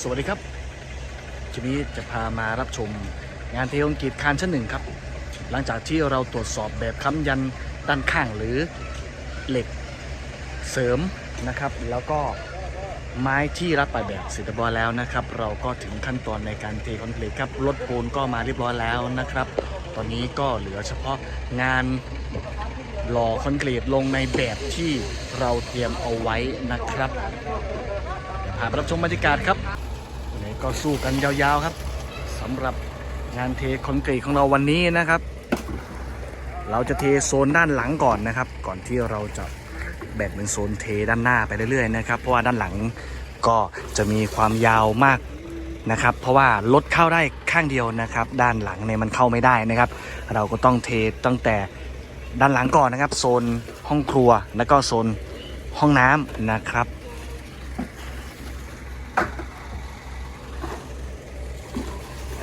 สวัสดีครับทีนี้จะพามารับชมงานเทคอนกรีตคานชั้นหนึ่งครับ หลังจากที่เราตรวจสอบแบบค้ำยันด้านข้างหรือเหล็กเสริมนะครับ แล้วก็ไม้ที่รับไปแบบเสร็จเรียบร้อยแล้วนะครับ เราก็ถึงขั้นตอนในการเทคอนกรีตครับรถปูนก็มาเรียบร้อยแล้วนะครับ ตอนนี้ก็เหลือเฉพาะงานหล่อคอนกรีตลงในแบบที่เราเตรียมเอาไว้นะครับพาไปรับชมบรรยากาศครับ ก็สู้กันยาวๆครับสำหรับงานเทคอนกรีตของเราวันนี้นะครับ เราจะเทโซนด้านหลังก่อนนะครับ ก่อนที่เราจะแบ่งเป็นโซนเทด้านหน้าไปเรื่อยๆนะครับเพราะว่าด้านหลังก็จะมีความยาวมากนะครับ เพราะว่ารถเข้าได้ข้างเดียวนะครับ ด้านหลังเนี่ยมันเข้าไม่ได้นะครับ เราก็ต้องเทตั้งแต่ด้านหลังก่อนนะครับ โซนห้องครัวแล้วก็โซนห้องน้ำนะครับ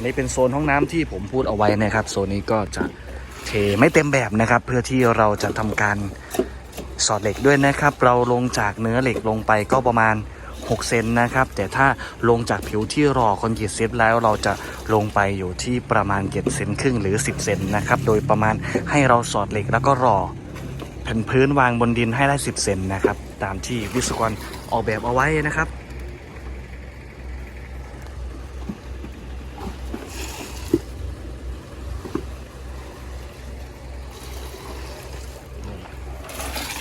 นนี้เป็นโซนห้องน้ำที่ผมพูดเอาไว้นะครับ โซนนี้ก็จะเทไม่เต็มแบบนะครับ เพื่อที่เราจะทำการสอดเหล็กด้วยนะครับ เราลงจากเนื้อเหล็กลงไปก็ประมาณ 6 เซนนะครับ แต่ถ้าลงจากผิวที่รอคอนกรีตเซตแล้วเราจะลงไปอยู่ที่ประมาณ7เซนครึ่งหรือ 10 เซนนะครับ โดยประมาณให้เราสอดเหล็กแล้วก็รอแผ่นพื้นวางบนดินให้ได้ 10 เซนนะครับ ตามที่วิศวกรออกแบบเอาไว้นะครับ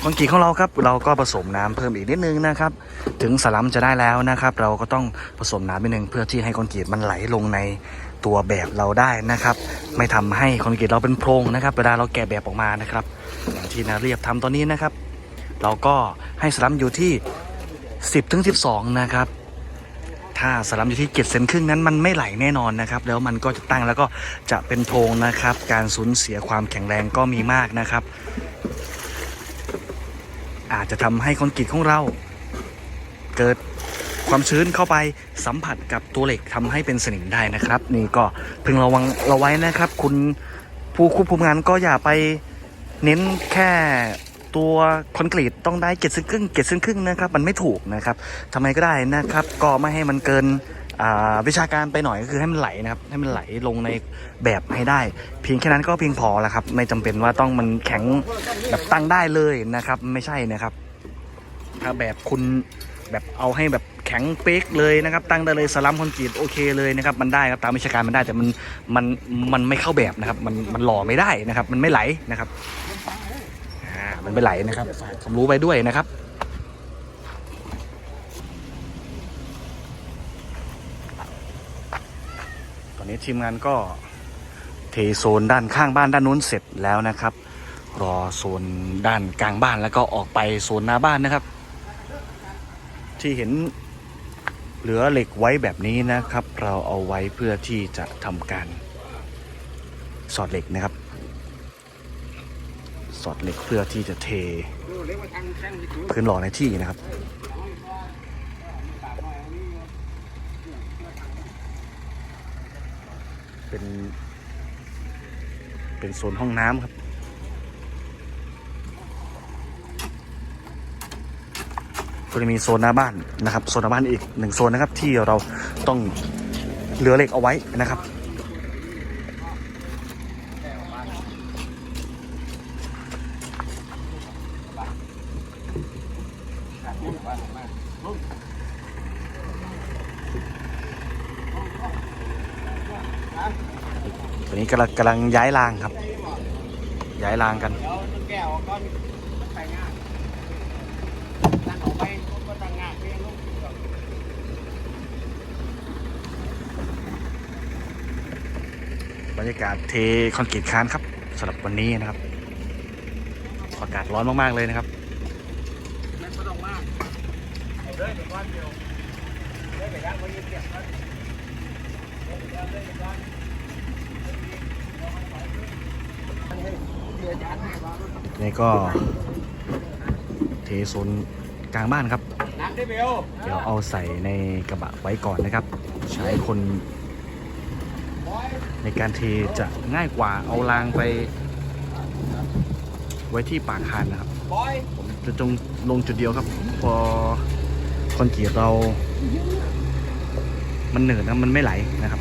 คอนกรีตของเราครับเราก็ผสมน้ำเพิ่มอีกนิดนึงนะครับ ถึงสลัมจะได้แล้วนะครับ เราก็ต้องผสมน้ำนิดนึงเพื่อที่ให้คอนกรีตมันไหลลงในตัวแบบเราได้นะครับ ไม่ทำให้คอนกรีตเราเป็นโพรงนะครับเวลาเราแกะแบบออกมานะครับอย่างที่นาเรียบทำตอนนี้นะครับ เราก็ให้สลัมอยู่ที่ 10ถึง12 นะครับ ถ้าสลัมอยู่ที่เจ็ดเซนครึ่งนั้นมันไม่ไหลแน่นอนนะครับ แล้วมันก็จะตั้งแล้วก็จะเป็นโพรงนะครับ การสูญเสียความแข็งแรงก็มีมากนะครับ อาจจะทำให้คอนกรีตของเรา เกิดความชื้นเข้าไปสัมผัสกับตัวเหล็กทำให้เป็นสนิมได้นะครับ นี่ก็พึงระวังเราไว้นะครับ คุณผู้ควบคุมงานก็อย่าไปเน้นแค่ตัวคอนกรีตต้องได้เจ็ดเซนครึ่งเจ็ดเซนครึ่งนะครับ มันไม่ถูกนะครับทำไมก็ได้นะครับ ก็ไม่ให้มันเกิน วิชาการไปหน่อยก็คือให้มันไหลนะครับให้มันไหลลงในแบบให้ได้ เพียงแค่นั้นก็เพียงพอแล้วครับ ไม่จำเป็นว่าต้องมันแข็งแบบตั้งได้เลยนะครับ ไม่ใช่นะครับถ้าแบบคุณแบบเอาให้แบบแข็งเป๊กเลยนะครับตั้งได้เลยสลัมคอนกรีตโอเคเลยนะครับมันได้ครับตามวิชาการมันได้แต่มันมันมันไม่เข้าแบบนะครับ มันมันหล่อไม่ได้นะครับ มันไม่ไหลนะครับอ่ามันไม่ไหลนะครับฝากความรู้ไปด้วยนะครับ อนนี้ทีมงานก็เทโซนด้านข้างบ้านด้านนู้นเสร็จแล้วนะครับ รอโซนด้านกลางบ้านแล้วก็ออกไปโซนหน้าบ้านนะครับ ที่เห็นเหลือเหล็กไว้แบบนี้นะครับ เราเอาไว้เพื่อที่จะทำการสอดเหล็กนะครับ สอดเหล็กเพื่อที่จะเทพื้นหล่อในที่นะครับ เป็น เป็นโซนห้องน้ำครับ ก็จะมีโซนหน้าบ้านนะครับ โซนหน้าบ้านอีกหนึ่งโซนนะครับ ที่เราต้องเหลือเหล็กเอาไว้นะครับ ตอนนี้กำลังกำลังย้ายรางครับ ย้ายรางกันบรรยากาศเทคอนกรีตคานครับสำหรับวันนี้นะครับอากาศร้อนมาก ๆ เลยนะครับไม่ต้องมากเอาเลยเดี๋ยวก้อนเดียวเลยเดี๋ยวย่างไว้ยืนเก็บครับ นี่ก็เทโซนกลางบ้านครับ เดี๋ยวเอาใส่ในกระบะไว้ก่อนนะครับ ใช้คน ในการเทจะง่ายกว่าเอารางไป ไว้ที่ปากคานนะครับ ผมจะจงลงจุดเดียวครับ พอคอนกรีตเรา มันเหนืดนะมันไม่ไหลนะครับ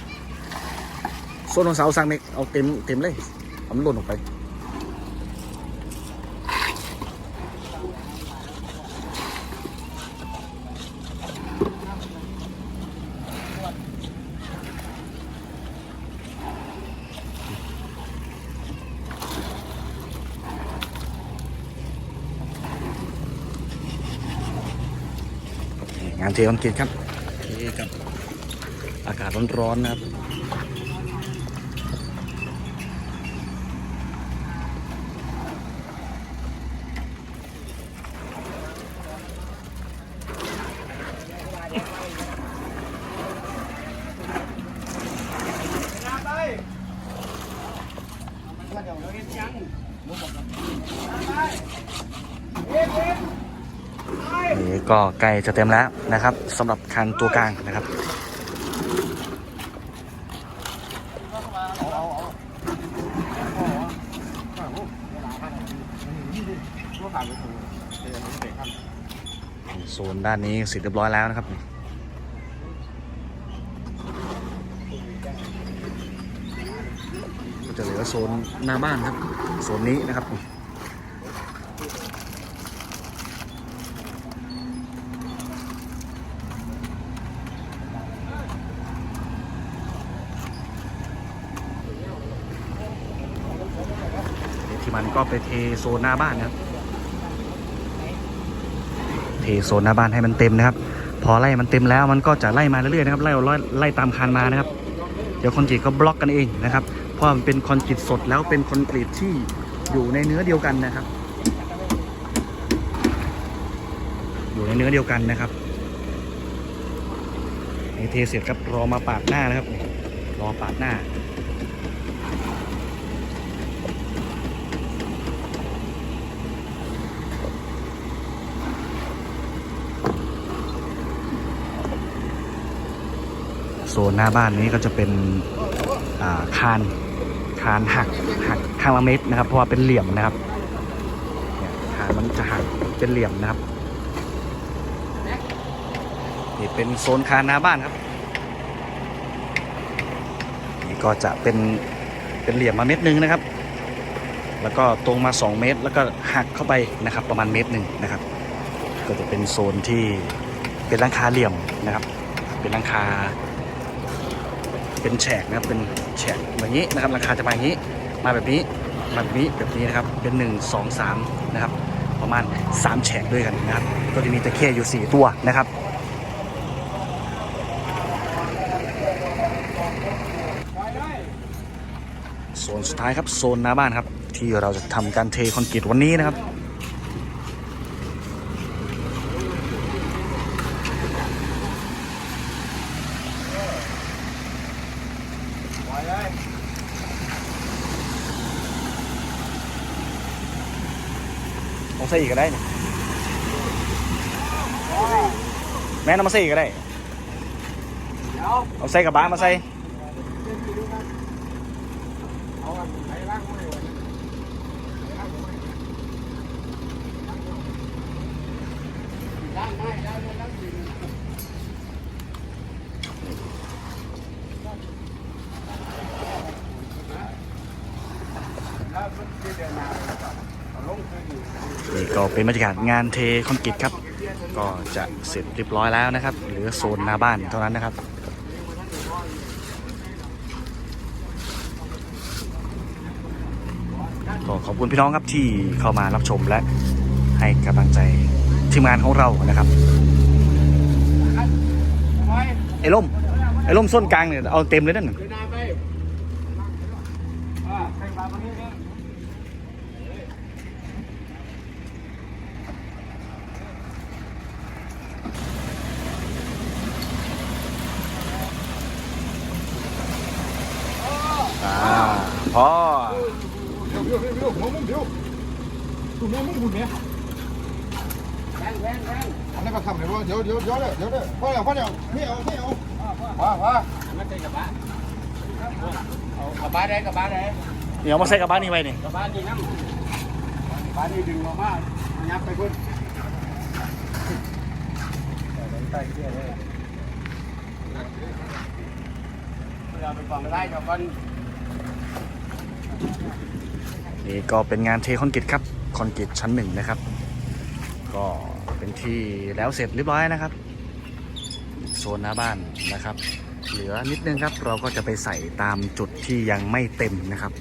โฮโซนของเสาสั่งเนี่ยเอาเต็มเต็มเลยเอามันหล่นออกไปงานเทคอนกรีตครับเทครับ อากาศร้อนๆนะครับ นี่ก็ใกล้จะเต็มแล้วนะครับสำหรับคันตัวกลางนะครับโซนด้านนี้เสร็จเรียบร้อยแล้วนะครับก็จะเหลือโซนหน้าบ้านครับ โซนนี้นะครับ ที่มันก็ไปเทโซนหน้าบ้านนะครับ เทโซนหน้าบ้านให้มันเต็มนะครับ พอไล่มันเต็มแล้วมันก็จะไล่มาเรื่อยๆนะครับไล่ไล่ไล่ตามคานมานะครับ เดี๋ยวคอนกรีตก็บล็อกกันเองนะครับ เพราะมันเป็นคอนกรีตสดแล้วเป็นคอนกรีตที่อยู่ในเนื้อเดียวกันนะครับ อยู่ในเนื้อเดียวกันนะครับเทเสร็จครับรอมาปาดหน้านะครับรอปาดหน้า โซนหน้าบ้านนี้ก็จะเป็นาคานคานหักหักข้างละเม็ดนะครับ เพราะว่าเป็นเหลี่ยมนะครับคานมันจะหักเป็นเหลี่ยมนะครับนี่เป็นโซนคานหน้าบ้านครับนี่ก็จะเป็นเป็นเหลี่ยมมาเม็ดหนึ่งนะครับ แล้วก็ตรงมา 2 เมตร แล้วก็หักเข้าไปนะครับ ประมาณเมตรหนึ่งนะครับ ก็จะเป็นโซนที่เป็นหลังคาเหลี่ยมนะครับ เป็นหลังคา เป็นแฉกนะครับเป็นแฉกแบบนี้นะครับราคาจะมาอย่างนี้ มาแบบนี้มาแบบนี้แบบนี้นะครับเป็น 1 2 3นะครับประมาณ 3 แฉกด้วยกันนะครับก็จะมีตะเข้อยู่ 4 ตัวนะครับโซนสุดท้ายครับโซนหน้าบ้านครับที่เราจะทำการเทคอนกรีตวันนี้นะครับ ปล่อยเลย เอาใส่อีกก็ได้นี่แม่นำมาใส่อีกก็ได้เอาใส่กับบ้านมาใส่ได้ได้ล้างมือล้างมือแล้วมันจะเดินหน้าเอาลงคืออยู่ นี่ ก็เป็นบรรยากาศงานเทคอนกรีตครับ ก็จะเสร็จเรียบร้อยแล้วนะครับ เหลือโซนหน้าบ้านเท่านั้นนะครับก็ขอบคุณพี่น้องครับที่เข้ามารับชมและให้กำลังใจทีมงานของเรานะครับไว้ไอ้ล่มไอ้ล่มส้นกลางเนี่ยเอาเต็มเลยนั่นน่ะ เดินหน้าไปอ่าใส่ปลามานี่เนี่ย เนี่ยไม่บุญเนี่ยแรงแรงแรงอันนี้ก็ทำเลยว่าเดี๋ยวเดี๋ยวเดี๋ยวเดี๋ยวเดี๋ยวพ่อเดี๋ยวพ่อเดี๋ยวไม่เอาไม่เอาว้าว้าไม่ใช่กับบ้านเอากับบ้านได้กับบ้านได้เดี๋ยวมาใส่กับบ้านนี้ไว้นี่กับบ้านนี่นั่งบ้านนี่ดึงออกมายับไปพุ่นใต้เสื้อเลยเราไปฟังได้กับบ้านนี่ก็เป็นงานเทคอนกรีตครับ คอนกรีตชั้นหนึ่งนะครับ ก็เป็นที่แล้วเสร็จเรียบร้อยนะครับโซนหน้าบ้านนะครับ เหลือนิดนึงครับ เราก็จะไปใส่ตามจุดที่ยังไม่เต็มนะครับ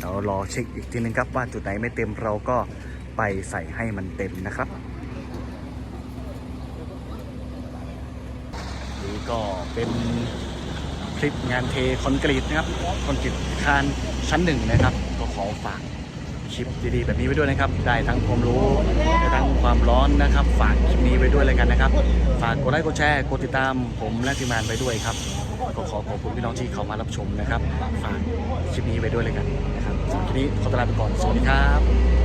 เรารอเช็คอีกทีนึงครับว่าจุดไหนไม่เต็มเราก็ไปใส่ให้มันเต็มนะครับนี่ก็เป็นคลิปงานเทคอนกรีตนะครับคอนกรีตคานชั้นหนึ่งนะครับ ก็ขอฝาก คลิปดีๆแบบนี้ไว้ด้วยนะครับ ได้ทั้งความรู้ได้ทั้งความร้อนนะครับ ฝากคลิปนี้ไว้ด้วยเลยกันนะครับ ฝากกดไลค์กดแชร์กดติดตามผมและทีมงานไว้ด้วยครับก็ขอขอบคุณพี่น้องที่เข้ามารับชมนะครับ ฝากคลิปนี้ไว้ด้วยเลยกันนะครับสำหรับคลิปนี้ขอตลาไปก่อนสวัสดีครับ